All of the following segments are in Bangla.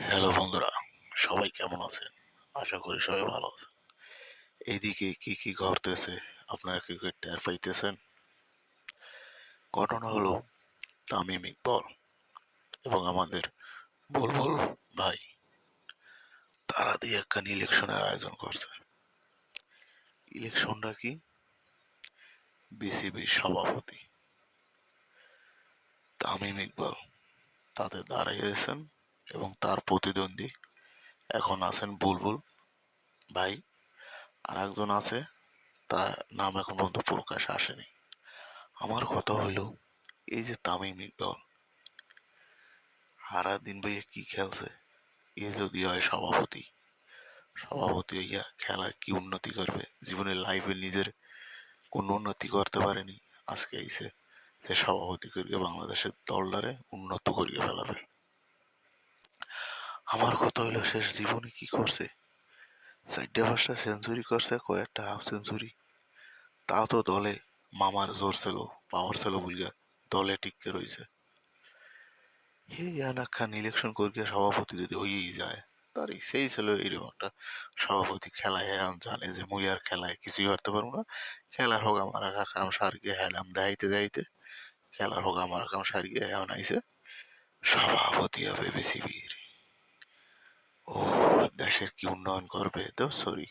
হ্যালো বন্ধুরা, সবাই কেমন আছেন? আশা করি সবাই ভালো আছেন। এদিকে কি কি ঘটতেছে? আপনারা কি টের পাইতেছেন? ঘটনা হলো তামিম ইকবল এবং আমাদের বুলবুল ভাই। তারা দিয়ে একখান ইলেকশনের আয়োজন করছে। ইলেকশনটা কি? বিসিবির সভাপতি। তামিম ইকবল তাতে দাঁড়িয়েছেন এবং তার প্রতিদ্বন্দ্বী। এখন আছেন বুলবুল ভাই। আর একজন আছে, তার নাম এখন পর্যন্ত প্রকাশ আসেনি। আমার কথা হইল, এই যে তামিম ইকবল সারা দিন ভাইয়া কি খেলছে? এ যদি হয় সভাপতি। সভাপতি হইয়া খেলায় কি উন্নতি করবে? জীবনের লাইফে নিজের কোনো উন্নতি করতে পারেনি। আজকে আইসে সে সভাপতি করিয়ে বাংলাদেশের দলটারে উন্নত করিয়ে ফেলাবে। আমার কথা হইল শেষ জীবনে কি করছে? চারটে পাঁচটা সেঞ্চুরি করছে, কয়েকটা হাফ সেঞ্চুরি। তাও তো দলে মামার জোর ছিল পাওয়ার ছিল বুলিয়া দলে টিককে রয়েছে হে ইয়ানা খান ইলেকশন করিয়া সভাপতি যদি হয়েই যায় তার সেই ছিল এরকম একটা সভাপতি খেলায় এখন জানে যে মুই আর খেলায় কিছুই করতে পারব না। খেলার হোক আমার কাম সারকে হেলাম দেখাইতে দেখাইতে খেলার হোক আমার কাম সারিয়ে এখন আইসে সভাপতি হবে বিসিবির ও দেশের কি উন্নয়ন করবে? তো সরি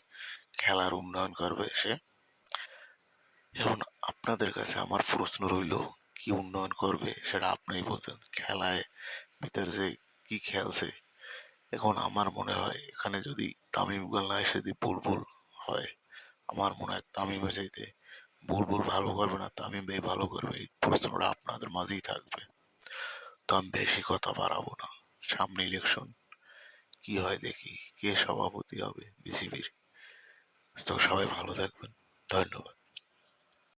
খেলার উন্নয়ন করবে সে। এখন আপনাদের কাছে আমার প্রশ্ন রইল, কি উন্নয়ন করবে সেটা আপনিই বলছেন। খেলায় ভিতর যে কি খেলছে, এখন আমার মনে হয় এখানে যদি তামিম ইকবাল না এসে যদি বুলবুল হয়, আমার মনে হয় তামিমের চাইতে বুলবুল ভালো করবে না তামিম ভাই ভালো করবে। এই প্রশ্নটা আপনাদের মাঝেই থাকবে। তো আমি বেশি কথা বাড়াবো না। সামনে ইলেকশন কি হয় দেখি কে সভাপতি হবে বিসিবির তো সবাই ভালো থাকবেন। ধন্যবাদ।